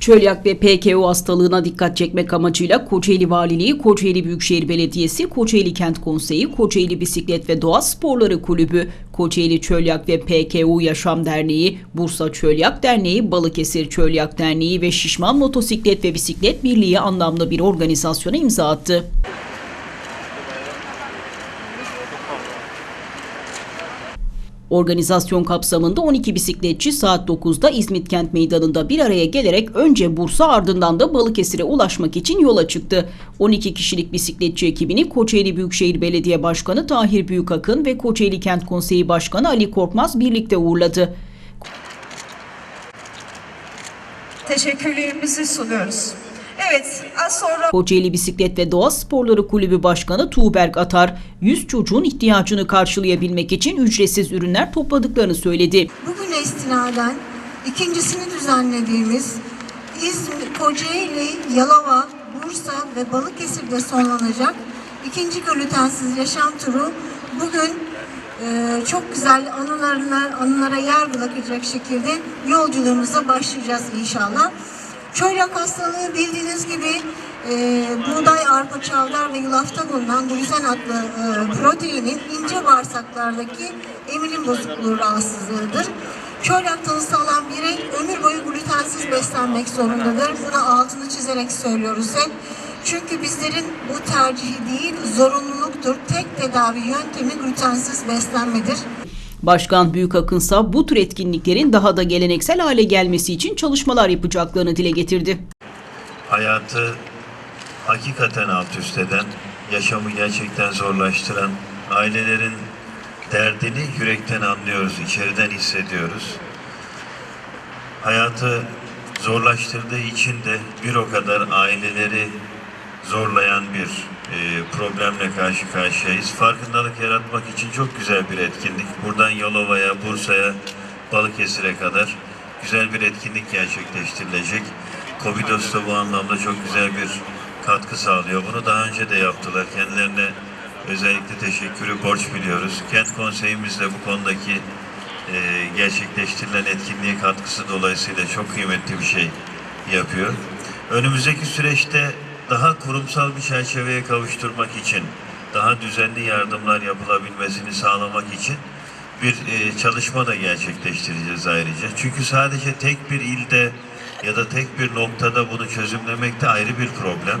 Çölyak ve PKO hastalığına dikkat çekmek amacıyla Kocaeli Valiliği, Kocaeli Büyükşehir Belediyesi, Kocaeli Kent Konseyi, Kocaeli Bisiklet ve Doğa Sporları Kulübü, Kocaeli Çölyak ve PKO Yaşam Derneği, Bursa Çölyak Derneği, Balıkesir Çölyak Derneği ve Şişman Motosiklet ve Bisiklet Birliği anlamlı bir organizasyona imza attı. Organizasyon kapsamında 12 bisikletçi saat 9'da İzmit Kent Meydanı'nda bir araya gelerek önce Bursa ardından da Balıkesir'e ulaşmak için yola çıktı. 12 kişilik bisikletçi ekibini Kocaeli Büyükşehir Belediye Başkanı Tahir Büyükakın ve Kocaeli Kent Konseyi Başkanı Ali Korkmaz birlikte uğurladı. teşekkürlerimizi sunuyoruz. Evet, az sonra Kocaeli Bisiklet ve Doğa Sporları Kulübü Başkanı Tuğberk Atar, 100 çocuğun ihtiyacını karşılayabilmek için ücretsiz ürünler topladıklarını söyledi. Bugün istinaden ikincisini düzenlediğimiz İzmir, Kocaeli, Yalova, Bursa ve Balıkesir'de sonlanacak ikinci glutensiz yaşam turu bugün e, çok güzel anılarına, anılara yer bırakacak şekilde yolculuğumuza başlayacağız inşallah. Çölyak hastalığı bildiğiniz gibi e, buğday, arpa, çavdar ve yulafta bulunan gluten adlı e, proteinin ince bağırsaklardaki emilim bozukluğu rahatsızlığıdır. Çölyak tanısı alan birey ömür boyu glutensiz beslenmek zorundadır. Buna altını çizerek söylüyoruz hep. Çünkü bizlerin bu tercihi değil, zorunluluktur. Tek tedavi yöntemi glutensiz beslenmedir. Başkan Büyükakınsa bu tür etkinliklerin daha da geleneksel hale gelmesi için çalışmalar yapacaklarını dile getirdi. hayatı hakikaten alt üst eden, yaşamı gerçekten zorlaştıran ailelerin derdini yürekten anlıyoruz, içeriden hissediyoruz. Hayatı zorlaştırdığı için de bir o kadar aileleri zorlayan bir e, problemle karşı karşıyayız. Farkındalık yaratmak için çok güzel bir etkinlik. Buradan Yalova'ya, Bursa'ya, Balıkesir'e kadar güzel bir etkinlik gerçekleştirilecek. Covidos da bu anlamda çok güzel bir katkı sağlıyor. Bunu daha önce de yaptılar. Kendilerine özellikle teşekkürü borç biliyoruz. Kent konseyimiz de bu konudaki e, gerçekleştirilen etkinliğe katkısı dolayısıyla çok kıymetli bir şey yapıyor. Önümüzdeki süreçte daha kurumsal bir çerçeveye kavuşturmak için, daha düzenli yardımlar yapılabilmesini sağlamak için bir e, çalışma da gerçekleştireceğiz ayrıca. Çünkü sadece tek bir ilde ya da tek bir noktada bunu çözümlemek de ayrı bir problem.